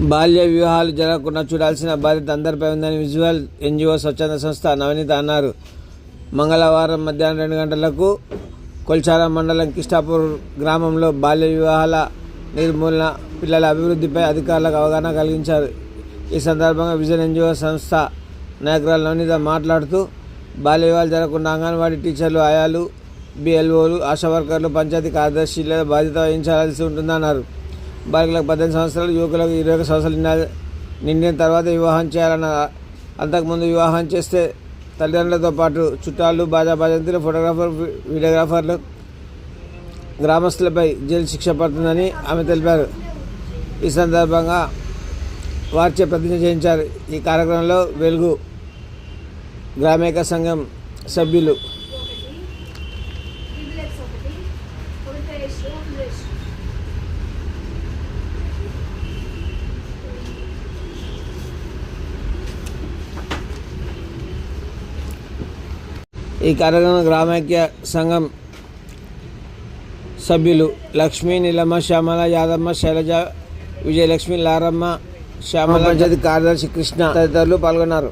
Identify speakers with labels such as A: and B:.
A: బాల్య వివాహాలు జరగకుండా చూడాల్సిన బాధ్యత అందరిపై ఉందని విజువల్ ఎన్జిఓ స్వచ్ఛంద సంస్థ నవనీత అన్నారు. మంగళవారం మధ్యాహ్నం రెండు గంటలకు కొల్చారం మండలం కిష్టాపూర్ గ్రామంలో బాల్య వివాహాల నిర్మూలన పిల్లల అభివృద్ధిపై అధికారులకు అవగాహన కలిగించారు. ఈ సందర్భంగా విజన్ ఎన్జిఓ సంస్థ నాయకురాలు నవనీత మాట్లాడుతూ బాల్య వివాహాలు జరగకుండా అంగన్వాడీ టీచర్లు ఆయాలు బిఎల్ఓలు ఆశా వర్కర్లు పంచాయతీ లేదా బాధ్యత వహించాల్సి ఉంటుందన్నారు. బాలికలకు పద్దెనిమిది సంవత్సరాలు యువకులకు ఇరవై ఒక సంవత్సరాలు నిండా- నిండిన తర్వాత వివాహం చేయాలన్న అంతకుముందు వివాహం చేస్తే తల్లిదండ్రులతో పాటు చుట్టాలు బాజా బాజంతులు ఫోటోగ్రాఫర్ వీడియోగ్రాఫర్లు గ్రామస్తులపై జైలు శిక్ష పడుతుందని ఆమె తెలిపారు. ఈ సందర్భంగా వారిచే ప్రతిజ్ఞ చేయించారు. ఈ కార్యక్రమంలో వెలుగు గ్రామేక సంఘం సభ్యులు ఈ కార్యక్రమం గ్రామైక్య సంఘం సభ్యులు లక్ష్మీ నీలమ్మ శ్యామల యాదమ్మ శైలజ విజయలక్ష్మి లారమ్మ శ్యామల పంచాయతీ కార్యదర్శి కృష్ణ తదితరులు పాల్గొన్నారు.